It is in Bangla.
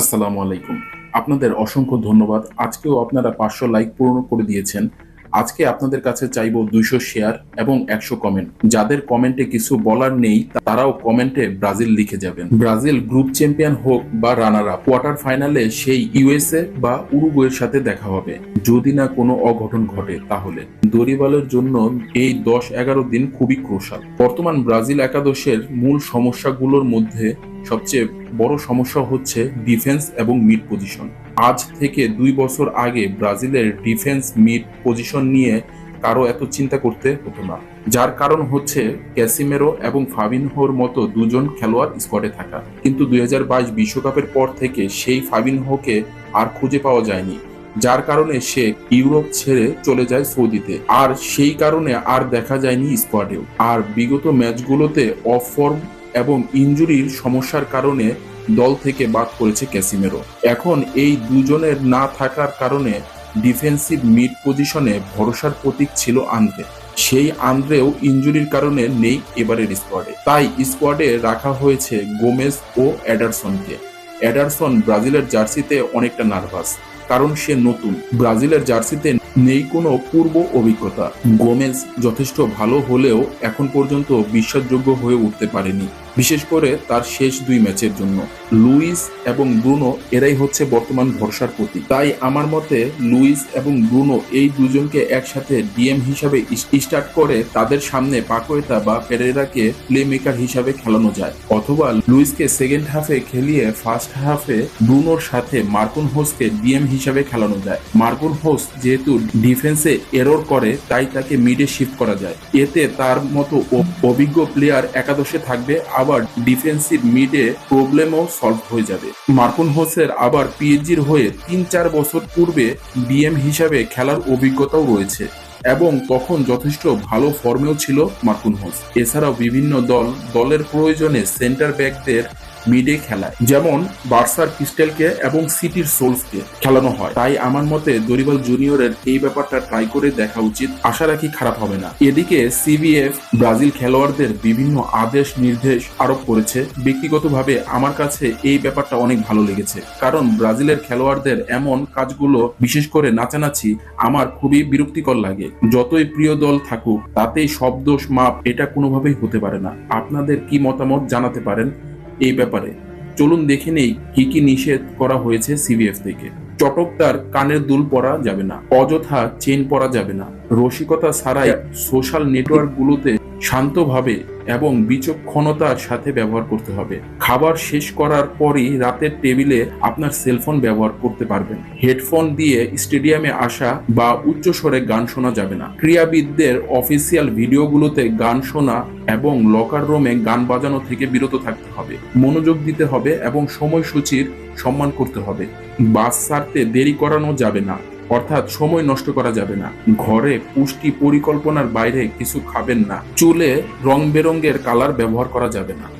আসসালামু আলাইকুম। আপনাদের অসংখ্য ধন্যবাদ। আজকেও আপনারা পাঁচশো লাইক পূরণ করে দিয়েছেন। আজকে আপনাদের কাছে চাইব দুইশো শেয়ার এবং একশো কমেন্ট। যাদের কমেন্টে কিছু বলার নেই, তারাও কমেন্টে ব্রাজিল লিখে যাবেন। ব্রাজিল গ্রুপ চ্যাম্পিয়ন হোক বা রানার আপ কোয়ার্টার ফাইনালে সেই ইউএসএ বা উরুগুয়ের সাথে দেখা হবে। যদি না কোনো অঘটন ঘটে, তাহলে। দরিবালের জন্য এই দশ এগারো দিন খুবই ক্রোশাল। বর্তমান ব্রাজিল একাদশের মূল সমস্যাগুলোর মধ্যে সবচেয়ে বড় সমস্যা হচ্ছে ডিফেন্স এবং মিড পজিশন আজ থেকে দুই বছর আগে ব্রাজিলের ডিফেন্স মিড পজিশন নিয়ে কারও এত চিন্তা করতে হতো না। যার কারণ হচ্ছে ক্যাসিমেরো এবং ফাবিনহোর মতো দুজন খেলোয়াড় স্কোয়াডে থাকা। কিন্তু দুই বিশ্বকাপের পর থেকে সেই ফাবিনহোকে আর খুঁজে পাওয়া যায়নি। যার কারণে সে ইউরোপ ছেড়ে চলে যায় সৌদিতে। আর সেই কারণে আর দেখা যায়নি স্কোয়াডেও আর বিগত ম্যাচগুলোতে অফ ফর্ম এবং ইঞ্জুরির সমস্যার কারণে দল থেকে বাদ করেছে ক্যাসিমেরো। এখন এই দুজনের না থাকার কারণে ডিফেন্সিভ মিড পজিশনে ভরসার প্রতীক ছিল আন্দ্রে। সেই আন্দ্রেও ইঞ্জুরির কারণে নেই এবারের স্কোয়াডে। তাই স্কোয়াডে রাখা হয়েছে গোমেজ ও অ্যাডারসনকে। অ্যাডারসন ব্রাজিলের জার্সিতে অনেকটা নার্ভাস, কারণ সে নতুন। ব্রাজিলের জার্সিতে নেই কোনো পূর্ব অভিজ্ঞতা। গোমেজ যথেষ্ট ভালো হলেও এখন পর্যন্ত বিশ্বাসযোগ্য হয়ে উঠতে পারেনি। বিশেষ করে তার শেষ দুই ম্যাচের জন্য। লুইস এবং ব্রুনো এরাই হচ্ছে বর্তমান ভরসার প্রতীক। তাই আমার মতে লুইস এবং ব্রুনো এই দুজনকে একসাথে ডিএম হিসাবে স্টার্ট করে তাদের সামনে পাকোয়েতা বা পেরেরাকে প্লে মেকার হিসাবে খেলানো যায়। অথবা লুইসকে সেকেন্ড হাফে খেলিয়ে ফার্স্ট হাফে ব্রুনোর সাথে মার্কুন হোসকে ডিএম হিসাবে খেলানো যায়। মার্কুন হোস যেহেতু ডিফেন্সে এরর করে, তাই তাকে মিডে শিফট করা যায়। এতে তার মতো অভিজ্ঞ প্লেয়ার একাদশে থাকবে আবার ডিফেন্সিভ মিডে প্রবলেমও সলভ হয়ে যাবে। মার্কুন হোসের আবার পিএইচজির হয়ে তিন চার বছর পূর্বে ডিএম হিসাবে খেলার অভিজ্ঞতাও রয়েছে এবং তখন যথেষ্ট ভালো ফর্মেও ছিল মার্কুন হোস এছাড়াও বিভিন্ন দল, দলের প্রয়োজনে সেন্টার ব্যাকদের মিডে খেলায়। যেমন বার্সার ক্রিস্টেলকে এবং সিটির সোলসকে খেলানো হয়। তাই আমার মতে দরিবাল জুনিয়রের এই ব্যাপারটা ট্রাই করে দেখা উচিত। আশা রাখি খারাপ হবে না। এদিকে সিবিএফ ব্রাজিল খেলোয়াড়দের বিভিন্ন আদেশ নির্দেশ আরোপ করেছে। ব্যক্তিগতভাবে আমার কাছে এই ব্যাপারটা অনেক ভালো লেগেছে। কারণ ব্রাজিলের খেলোয়াড়দের এমন কাজগুলো বিশেষ করে নাচানাচি আমার খুবই বিরক্তিকর লাগে। যতই প্রিয় দল থাকুক, তাতেই সব দোষ মাপ এটা কোনোভাবেই হতে পারে না। আপনাদের কি মতামত জানাতে পারেন? এই ব্যাপারে। চলুন দেখে নেই কি কি নিষেধ করা হয়েছে সিবিএফ থেকে। চটক তার কানের দুল পরা যাবে না অযথা চেন পরা যাবে না। রসিকতা ছাড়াই সোশ্যাল নেটওয়ার্কগুলোতে শান্তভাবে এবং বিচক্ষণতার সাথে ব্যবহার করতে হবে। খাবার শেষ করার পরই রাতের টেবিলে আপনার সেলফোন ব্যবহার করতে পারবেন। হেডফোন দিয়ে স্টেডিয়ামে আসা বা উচ্চস্বরে গান শোনা যাবে না। ক্রীড়াবিদদের অফিসিয়াল ভিডিওগুলোতে গান শোনা এবং লকার রুমে গান বাজানো থেকে বিরত থাকতে হবে। মনোযোগ দিতে হবে এবং সময়সূচির সম্মান করতে হবে। বাস ছাড়তে দেরি করানো যাবে না। অর্থাৎ সময় নষ্ট করা যাবে না। ঘরে পুষ্টি পরিকল্পনার বাইরে কিছু খাবেন না। চুলে রং বেরঙ্গের কালার ব্যবহার করা যাবে না।